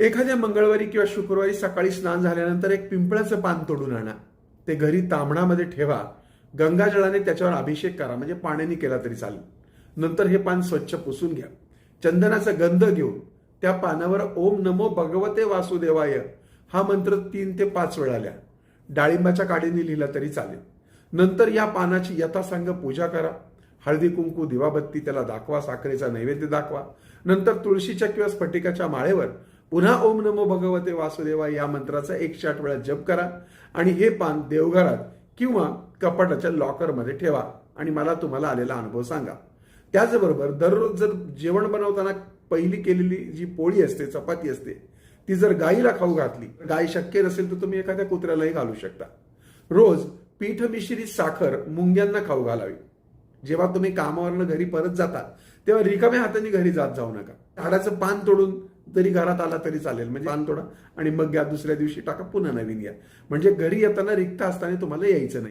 एखाद्या मंगळवारी किंवा शुक्रवारी सकाळी स्नान झाल्यानंतर एक पिंपळाचं पान तोडून आणा. ते घरी तांबणामध्ये ठेवा. गंगाजळाने त्याच्यावर अभिषेक करा. म्हणजे पाण्याने केला तरी चालेल. नंतर हे पान स्वच्छ पुसून घ्या. चंदनाचा गंध घेऊन त्या पानावर ओम नमो भगवते वासुदेवाय हा मंत्र तीन ते पाच वेळा लिहा. डाळिंबाच्या काडीने लिहिला तरी चालेल. नंतर या पानाची यथासांग पूजा करा. हळदी कुंकू दिवाबत्ती त्याला दाखवा. साखरेचा नैवेद्य दाखवा. नंतर तुळशीच्या किंवा स्फटिकाच्या माळेवर पुन्हा ओम नमो भगवते वासुदेवा या मंत्राचा एकशे आठ वेळा जप करा आणि हे पान देवघरात किंवा कपाटाच्या लॉकरमध्ये ठेवा आणि मला तुम्हाला आलेला अनुभव सांगा. त्याचबरोबर दररोज जर जेवण बनवताना पहिली केलेली जी पोळी असते चपाती असते ती जर गाईला खाऊ घातली गाय शक्य नसेल तर तुम्ही एखाद्या कुत्र्यालाही घालू शकता. रोज पीठ मिश्रित साखर मुंग्यांना खाऊ घालावी. जेव्हा तुम्ही कामावरनं घरी परत जाता तेव्हा रिकाम्या हाताने घरी जात जाऊ नका. झाडाचं पान तोडून जरी घरात आला तरी चालेल. म्हणजे पान तोडा. आणि मग घ्या दुसऱ्या दिवशी टाका पुन्हा नवीन घ्या म्हणजे घरी येताना रिक्त असताना तुम्हाला यायचं नाही.